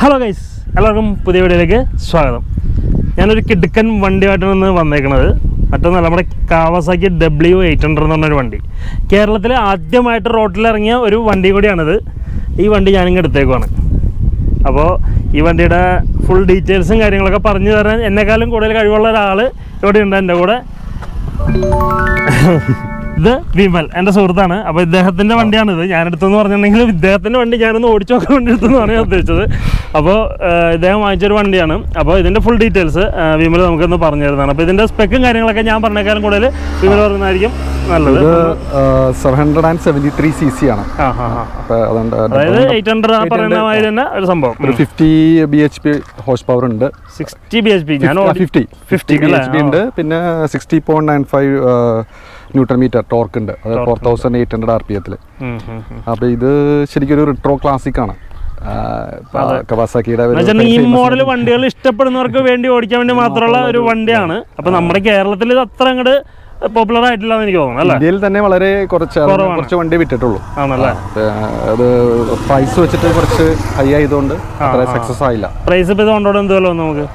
Hello guys എല്ലാവർക്കും പുതിയ വീഡിയോയിലേക്ക് സ്വാഗതം. ഞാനൊരു കിടുക്കൻ വണ്ടിയായിട്ടാണ് വന്നേക്കുന്നത് മറ്റൊന്നല്ല നമ്മുടെ കാവസാക്കി ഡബ്ല്യു എയ്റ്റ് ഹൺഡ്രഡ് എന്ന് പറഞ്ഞൊരു വണ്ടി. കേരളത്തിൽ ആദ്യമായിട്ട് റോട്ടിലിറങ്ങിയ ഒരു വണ്ടി കൂടിയാണിത്. ഈ വണ്ടി ഞാനിങ്ങ് എടുത്തേക്കുവാണ്. അപ്പോൾ ഈ വണ്ടിയുടെ ഫുൾ ഡീറ്റെയിൽസും കാര്യങ്ങളൊക്കെ പറഞ്ഞു തരാൻ എന്നെക്കാളും കൂടുതൽ കഴിവുള്ള ഒരാൾ ഇവിടെ ഉണ്ട് എന്റെ കൂടെ. ഇത് വിമൽ എന്റെ സുഹൃത്താണ്. അപ്പോൾ ഇദ്ദേഹത്തിന്റെ ഇത് ഞാൻ എടുത്തെന്ന് പറഞ്ഞിട്ടുണ്ടെങ്കിൽ ഇദ്ദേഹത്തിന്റെ വണ്ടി ഞാനൊന്ന് ഓടിച്ചു നോക്കാൻ വേണ്ടി എടുത്തെന്നാണ് ഞാൻ ഉദ്ദേശിച്ചത്. അപ്പോൾ ഇദ്ദേഹം വാങ്ങിച്ചൊരു വണ്ടിയാണ്. അപ്പോൾ ഇതിന്റെ ഫുൾ ഡീറ്റെയിൽസ് വിമൽ നമുക്കൊന്ന് പറഞ്ഞു തരുന്നതാണ്. അപ്പോൾ ഇതിന്റെ സ്പെക്കും കാര്യങ്ങളൊക്കെ ഞാൻ പറഞ്ഞേക്കാളും കൂടുതൽ വിമൽ പറയുന്നതായിരിക്കും നല്ലത്. ഇത് seven hundred and seventy three C C ആണ്. അതായത് എയ്റ്റ് ഹൺഡ്രഡ് പറയുന്ന മാതിരി തന്നെ ഒരു ഒരു സംഭവം fifty B H P horse power ഉണ്ട്. സിക്സ്റ്റി ബി എച്ച് പി ഞാൻ fifty fifty B H P ഉണ്ട്. പിന്നെ sixty point nine five newton metre torque ഉണ്ട്. അത് four thousand eight hundred R P എത്തിൽ. അപ്പോൾ ഇത് ശരിക്കും ഒരു റിട്രോ ക്ലാസിക് ആണ് ഈ മോഡൽ വണ്ടികൾ ഇഷ്ടപ്പെടുന്നവർക്ക് വേണ്ടി ഓടിക്കാൻ വേണ്ടി മാത്രമുള്ള ഒരു വണ്ടിയാണ്. അപ്പൊ നമ്മുടെ കേരളത്തിൽ ഇത് അത്ര അങ്ങോട്ട് പോപ്പുലർ ആയിട്ടില്ല എനിക്ക് തോന്നുന്നു ഇന്ത്യയിൽ തന്നെ വളരെ കുറച്ച് കുറച്ച് വണ്ടി വിട്ടിട്ടുള്ളൂ. ആണല്ലേ? അത് പ്രൈസ് വെച്ചിട്ട് കുറച്ച് ഹൈ ആയതുകൊണ്ട് സക്സസ് ആയില്ല. പ്രൈസ് ഇപ്പൊ ഇത് കൊണ്ടോടെ എന്തുമല്ലോ നമുക്ക്?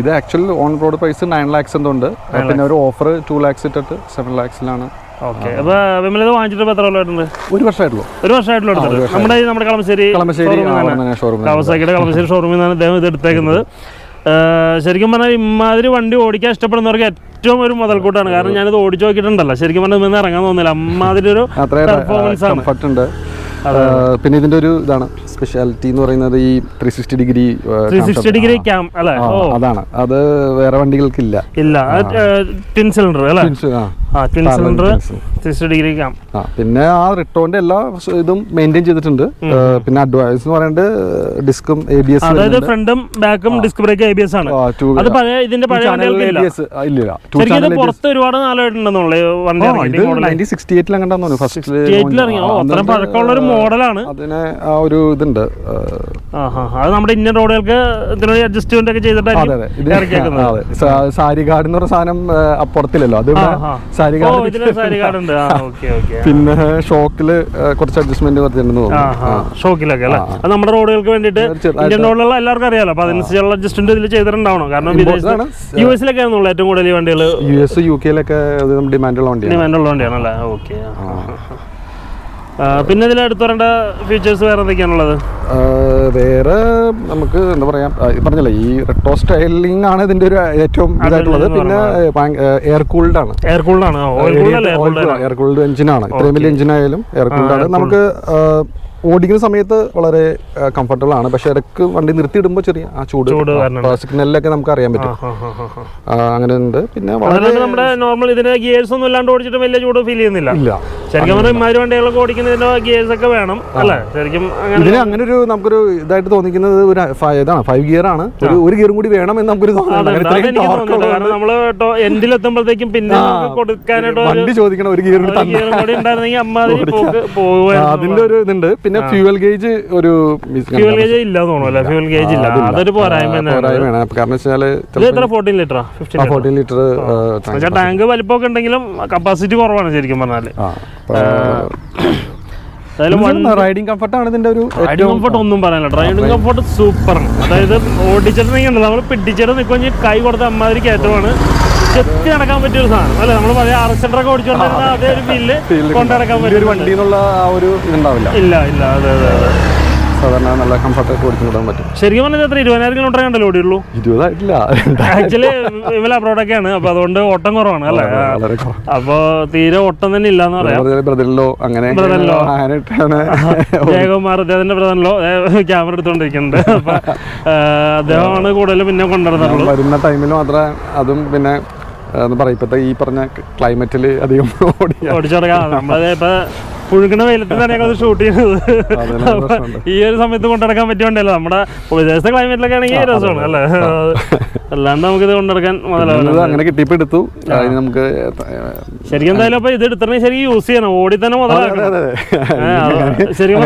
ഇത് actual on road price nine lakhs എന്തുണ്ട്. പിന്നെ ഒരു ഓഫർ ടു ലാക്സ് ഇട്ടിട്ട് സെവൻ ലാക്സിലാണ് ഒരു വർഷമായിട്ടുള്ളൂ. ഒരു വർഷമായിട്ടുള്ള നമ്മുടെ നമ്മുടെ കളമശ്ശേരി കളമശ്ശേരി കളമശ്ശേരി ഷോറൂമിൽ നിന്നാണ് അദ്ദേഹം ഇത് എടുത്തേക്കുന്നത്. ശരിക്കും പറഞ്ഞാൽ ഇമാതിരി വണ്ടി ഓടിക്കാൻ ഇഷ്ടപ്പെടുന്നവർക്ക് ഏറ്റവും ഒരു മുതൽക്കൂട്ടാണ്. കാരണം ഞാനിത് ഓടിച്ചു നോക്കിയിട്ടുണ്ടല്ലോ. ശരിക്കും പറഞ്ഞാൽ ഇന്ന് ഇറങ്ങാൻ തോന്നില്ല അമ്മാതിരി ഒരു പെർഫോമൻസ് ആണ്. പിന്നെ ഇതിന്റെ ഒരു ഇതാണ് സ്പെഷ്യാലിറ്റി എന്ന് പറയുന്നത് ഈ ത്രീ സിക്സ്റ്റി ഡിഗ്രി ഡിഗ്രി അതാണ്. അത് വേറെ വണ്ടികൾക്കില്ല. ഇല്ല. ട്വിൻ സിലിണ്ടർ അല്ലേ? ആ. Twin cylinder three sixty degree cam ആ പിന്നെ ആ റിട്ടോന്റെ എല്ലാ ഇതും മെയിന്റെയിൻ ചെയ്തിട്ടുണ്ട്. പിന്നെ അഡ്വൈസ് എന്ന് പറയുന്നത് ഡിസ്കും എ ബി എസ് അതായത് ഫ്രണ്ടും ബാക്കും disc brake A B S ആണ്. അത് പഴയ ഇതിന്റെ പഴയ ഇല്ല. പുറത്ത് ഒരുപാട് നാളായിട്ടുണ്ടെന്നുള്ള നയന്റീൻ സിക്സ്റ്റി എയ്റ്റിൽ തോന്നുന്നു ഫസ്റ്റ് പഴക്കമുള്ള ഒരു മോഡലാണ്. അതിന് ആ ഒരു ഇതുണ്ട് അത് നമ്മുടെ ഇന്ത്യൻ റോഡുകൾക്ക് ഇതിനൊരു അഡ്ജസ്റ്റ്മെന്റ് ഒക്കെ സാ- സാരി ഗാർഡ് എന്ന് പറഞ്ഞ സാധനം അപ്പുറത്തില്ലല്ലോ. അത്. സാരി ഗാർഡ് ഉണ്ട് ഓക്കെ ഓക്കെ. പിന്നെ ഷോക്കിൽ കുറച്ച് അഡ്ജസ്റ്റ്മെന്റ് തോന്നുന്നു. ഷോക്കിലൊക്കെ അല്ലേ? അത് നമ്മുടെ റോഡുകൾക്ക് വേണ്ടിട്ട് ഇന്ത്യൻ റോഡിലുള്ള എല്ലാവർക്കും അറിയാലോ. അപ്പൊ അതിനനുസരിച്ചുള്ള അഡ്ജസ്റ്റ്മെന്റ് ഇതിൽ ചെയ്തിട്ടുണ്ടാവണം. കാരണം. യു എസിലൊക്കെ ആണെന്നുള്ള ഏറ്റവും കൂടുതൽ വണ്ടികൾ യു എസ് യു കെയിലൊക്കെ ഡിമാൻഡുള്ള വണ്ടിയാണ്. ഡിമാൻഡുള്ള വണ്ടിയാണല്ലേ? ഓക്കെ. പിന്നെ ഇതിൽ എടുത്തു വരേണ്ട ഫീച്ചേഴ്സ് വേറെ എന്തൊക്കെയാണുള്ളത്? വേറെ നമുക്ക് എന്താ പറയാ പറഞ്ഞല്ലേ ഈ റെട്രോ സ്റ്റൈലിംഗ് ആണ് ഇതിന്റെ ഒരു ഏറ്റവും ഇതായിട്ടുള്ളത്. പിന്നെ എയർ കൂൾഡ് ആണ്. എയർ കൂൾഡ് ആണ്. എയർ കൂൾഡ് എഞ്ചിനാണ് ഇത്രയും വലിയ എഞ്ചിൻ ആയാലും എയർ കൂൾഡ് ആണ്. നമുക്ക് ഓടിക്കുന്ന സമയത്ത് വളരെ കംഫർട്ടബിൾ ആണ്. പക്ഷെ ഇടയ്ക്ക് വണ്ടി നിർത്തിയിടുമ്പോൾ ചെറിയ ആ ചൂട്. സിഗ്നലിലൊക്കെ നമുക്ക് അറിയാൻ പറ്റും. അങ്ങനെ ഉണ്ട്. പിന്നെ വളരെ നമ്മുടെ നോർമൽ ഇതിന് ഗിയേഴ്സ് ഒന്നും ഇല്ലാണ്ട് ഓടിച്ചിട്ട് വലിയ ചൂട് ഫീൽ ചെയ്യുന്നില്ല. ഇല്ല. ശരിക്കും പറഞ്ഞാൽ ഇമാതിരി വണ്ടികളൊക്കെ ഓടിക്കുന്നതിന്റെ ഗിയേഴ്സ് ഒക്കെ വേണം അല്ലേ? ശരിക്കും അങ്ങനെ ഇതിന് അങ്ങനെ ഒരു നമുക്കൊരു ഇതായിട്ട് തോന്നിക്കുന്നത് ഒരു ഇതാണ് ഫൈവ് ഗിയർ ആണ്. ഒരു ഒരു ഗിയറും കൂടി വേണം എന്ന് നമുക്കൊരു കാരണം നമ്മൾ എൻഡിലെത്തുമ്പോഴത്തേക്കും പിന്നെ കൊടുക്കാനായിട്ട് വണ്ടി ചോദിക്കണം ഒരു ഗിയർ കൂടി ഉണ്ടായിരുന്നെങ്കിൽ അമ്മാതിരി അതിന്റെ ഒരു ഇതുണ്ട്. പിന്നെ ഫ്യൂവൽ ഗേജ് ഒരു ഫ്യൂവൽ ഗേജ് ഇല്ല തോന്നുന്നു ഫ്യൂൽ ഗേജ് ഇല്ല. അതൊരു പോരായ്മ കാരണം എത്ര? ഫോർട്ടീൻ ലിറ്ററാ ഫിഫ്റ്റീൻ ഫോർട്ടീൻ ലിറ്റർ ടാങ്ക് വലിപ്പമൊക്കെ ഉണ്ടെങ്കിലും കപ്പാസിറ്റി കുറവാണ് ശരിക്കും പറഞ്ഞാൽ. അതായത് റൈഡിങ് കംഫർട്ട് ആണ് ഇതിന്റെ ഒരു റൈഡിംഗ് കംഫർട്ട് ഒന്നും പറയാനില്ല. ഡ്രൈവിംഗ് കംഫർട്ട് സൂപ്പറാണ് അതായത് ഓടിച്ചിട്ടുണ്ടെങ്കിൽ നമ്മൾ പിടിച്ചിട്ട് നിൽക്കുമെങ്കിൽ കൈ കൊടുത്ത അമ്മാതിരി കയറ്റമാണ്. ചെത്തി നടക്കാൻ പറ്റിയ ഒരു സാധനം. അല്ലെ? നമ്മൾ പറയാ ആർ എക്സ് ഒക്കെ ഓടിച്ചുകൊണ്ടിരുന്ന അതേ ഒരു ഫീൽ കൊണ്ടു നടക്കാൻ ഒരു പറ്റും. വണ്ടി എന്നുള്ള ആ ഒരു ഇതുണ്ടാവില്ല. ഇല്ല ഇല്ല. അതെ അതെ അതെ. സാധാരണ നല്ല കംഫർട്ടായിട്ട് ഓടിച്ചു വിടാൻ പറ്റും. ശരിക്കും പറഞ്ഞാൽ എത്ര ഇരുപതിനായിരം കിലോമീറ്റർ കണ്ടല്ലോ ഓടിയുള്ളൂ? ഇരുപതായിട്ടില്ല. ആക്ച്വലി ഇവല അബ്രോഡൊക്കെയാണ് അപ്പൊ അതുകൊണ്ട് ഓട്ടം കുറവാണ് അല്ലേ? അപ്പൊ തീരെ ഓട്ടം തന്നെ ഇല്ലാന്ന് പറയാം. ബ്രദറിലോ അങ്ങനെ Brother-in-law. ജയകുമാർ അദ്ദേഹത്തിന്റെ ബ്രദറിലോ ക്യാമറ എടുത്തോണ്ടിരിക്കുന്നുണ്ട്. അപ്പൊ അദ്ദേഹമാണ് കൂടുതലും പിന്നെ കൊണ്ടുവരുന്നത്. വരുന്ന ടൈമിൽ മാത്രമേ അതും പിന്നെ ഇപ്പത്തെ ഈ പറഞ്ഞ ക്ലൈമറ്റിൽ അധികം ഓടിയ ഓടിച്ചടക്കാം നമ്മളത് ഇപ്പൊ പുഴുക്കണ വെയിലത്തിലാണ് ഞങ്ങൾ ഷൂട്ട് ചെയ്യുന്നത്. ഈ ഒരു സമയത്ത് കൊണ്ടുനടക്കാൻ പറ്റിയ നമ്മുടെ വിദേശത്തെ ക്ലൈമറ്റിലൊക്കെ ആണെങ്കിൽ രസമാണ് അല്ലേ? അല്ലാണ്ട് നമുക്ക് ഇത് കൊണ്ടുനടക്കാൻ മുതലാവില്ല. അങ്ങനെ കിട്ടിപ്പെടുത്തു നമുക്ക് ശരിക്കും എന്തായാലും അപ്പൊ ഇത് എടുത്തിട്ടുണ്ടെങ്കിൽ ശരിക്കും യൂസ് ചെയ്യണം. ഓടി തന്നെ മുതലാക്കണം. ശരിക്കും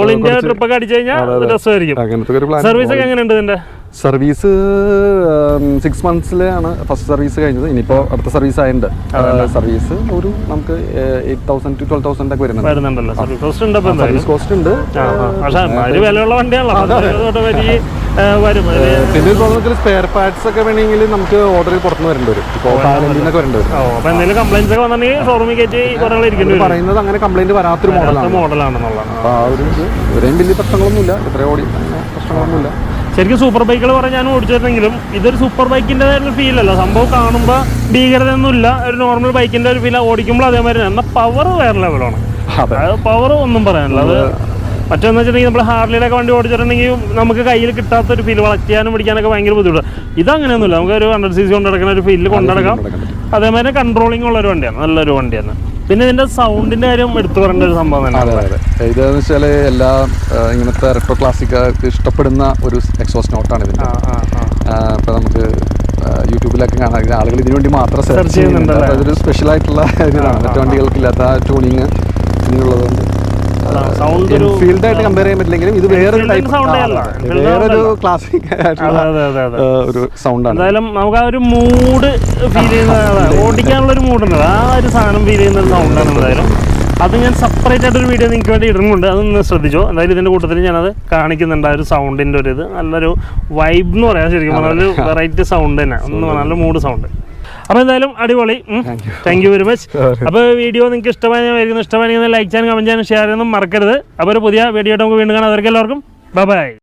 ഓൾ ഇന്ത്യ ട്രിപ്പ് ഒക്കെ അടിച്ചു കഴിഞ്ഞാൽ രസമായിരിക്കും. സർവീസ് ഒക്കെ എങ്ങനെയുണ്ട് ഇതിന്റെ? സർവീസ് സിക്സ് മന്ത്സിലാണ് ഫസ്റ്റ് സർവീസ് കഴിഞ്ഞത്. ഇനിയിപ്പോൾ അടുത്ത സർവീസ് ആയിട്ടുണ്ട് സർവീസ് ഒരു നമുക്ക് eight thousand to twelve thousand ഒക്കെ വരുന്നുണ്ട്. വരുന്നുണ്ടല്ലോ. സർവീസ് കോസ്റ്റ് ഉണ്ട് പിന്നെ തോന്നുന്നത് സ്പെയർ പാർട്സ് ഒക്കെ വേണമെങ്കിൽ നമുക്ക് ഓർഡറിൽ പുറത്തുനിന്ന് വരേണ്ടി വരും. ഇപ്പോൾ തായ്ലൻഡിൽ വരേണ്ടി വരും. ഒക്കെ വന്നിട്ടുണ്ടെങ്കിൽ ഷോറൂമിൽ കയറ്റി പറയുന്നത് അങ്ങനെ കംപ്ലൈന്റ് വരാത്തൊരു മോഡലാണ് മോഡലാണെന്നുള്ളതാണ് അപ്പോൾ ആ ഒരു ഇവരെയും വലിയ പ്രശ്നങ്ങളൊന്നുമില്ല. ഇത്രയും ഓടി പ്രശ്നങ്ങളൊന്നുമില്ല. ശരിക്കും സൂപ്പർ ബൈക്കുകൾ പറഞ്ഞ് ഞാൻ ഓടിച്ചിരുന്നെങ്കിലും ഇതൊരു സൂപ്പർ ബൈക്കിന്റെതായിട്ടുള്ള ഫീൽ അല്ല. സംഭവം കാണുമ്പോൾ ഭീകരതയൊന്നുമില്ല. ഒരു നോർമൽ ബൈക്കിന്റെ ഒരു ഫീൽ ഓടിക്കുമ്പോൾ അതേമാതിരി എന്നാൽ പവർ വേറെ ലെവലാണ് അതെ. പവർ ഒന്നും പറയാനില്ല. അത് മറ്റൊന്ന് വെച്ചിട്ടുണ്ടെങ്കിൽ നമ്മൾ ഹാർലിയുടെ ഒക്കെ വണ്ടി ഓടിച്ചിട്ടുണ്ടെങ്കിൽ നമുക്ക് കയ്യിൽ കിട്ടാത്ത ഒരു ഫീൽ വളയ്ക്കാനും പിടിക്കാനൊക്കെ ഭയങ്കര ബുദ്ധിമുട്ടാണ്. ഇതങ്ങനെയൊന്നുമില്ല. നമുക്ക് ഒരു ഹൺഡ്രഡ് സി സി കൊണ്ടുനടക്കുന്ന ഒരു ഫീലിൽ കൊണ്ടുനടക്കാൻ അതേമാതിരി കൺട്രോളിംഗ് ഉള്ള ഒരു വണ്ടിയാണ്. നല്ലൊരു വണ്ടിയാണ്. പിന്നെ ഇതിന്റെ സൗണ്ടിന്റെ കാര്യം എടുത്തു പറയേണ്ട ഒരു സംഭവം തന്നെ. അതെ അതെ. ഇതെന്ന് വെച്ചാൽ എല്ലാ ഇങ്ങനത്തെ റെട്രോ ക്ലാസിക്കാർക്ക് ഇഷ്ടപ്പെടുന്ന ഒരു എക്സോസ് നോട്ടാണ് ആണ് ഇപ്പൊ നമുക്ക് യൂട്യൂബിലൊക്കെ കാണാം ആളുകൾ ഇതിനു വേണ്ടി മാത്രം സെർച്ച് ചെയ്യുന്നുണ്ട് അതൊരു സ്പെഷ്യൽ ആയിട്ടുള്ള ഇതാണ് മറ്റു വണ്ടികൾക്കില്ലാത്ത ട്യൂണിങ് ഇതിനുള്ളതുകൊണ്ട് സൗണ്ട് ഒരു ഫീൽഡ് ആയിട്ട് കമ്പയർ ചെയ്യാൻ പറ്റില്ലെങ്കിലും ഇത് വേറൊരു വേറൊരു ക്ലാസിക് ഒരു സൗണ്ടാണ് എന്തായാലും നമുക്ക് ആ ഒരു മൂഡ് ഫീൽ ചെയ്യുന്ന. ഓടിക്കാനുള്ള ഒരു മൂഡ് ഉണ്ട്. ആ ഒരു സാധനം ഫീൽ ചെയ്യുന്ന ഒരു സൗണ്ടാണ് എന്തായാലും. അത് ഞാൻ സെപ്പറേറ്റ് ആയിട്ട് ഒരു വീഡിയോ നിങ്ങൾക്ക് വേണ്ടി ഇടുന്നുണ്ട്. അതൊന്ന് ശ്രദ്ധിച്ചോ? എന്തായാലും ഇതിന്റെ കൂട്ടത്തിൽ ഞാനത് കാണിക്കുന്നുണ്ട്. ആ ഒരു സൗണ്ടിന്റെ ഒരു ഇത്. നല്ലൊരു വൈബ് എന്ന് പറയാം. ശരിക്കും പറഞ്ഞാൽ ഒരു വെറൈറ്റി സൗണ്ട് തന്നെ. ഒന്ന് നല്ല മൂഡ് സൗണ്ട് അപ്പോൾ എന്തായാലും അടിപൊളി. താങ്ക് യു വെരി മച്ച് അപ്പോൾ വീഡിയോ നിങ്ങൾക്ക് ഇഷ്ടമായിരിക്കും ഇഷ്ടമായിരിക്കുന്ന ലൈക്ക് ചെയ്യാനും കമന്റ് ചെയ്യാനും ഷെയർ ചെയ്യാനും മറക്കരുത്. അപ്പോൾ ഒരു പുതിയ വീഡിയോ ആയിട്ട് നമുക്ക് വീണ്ടും കാണാം. അവർക്ക് എല്ലാവർക്കും. ബൈ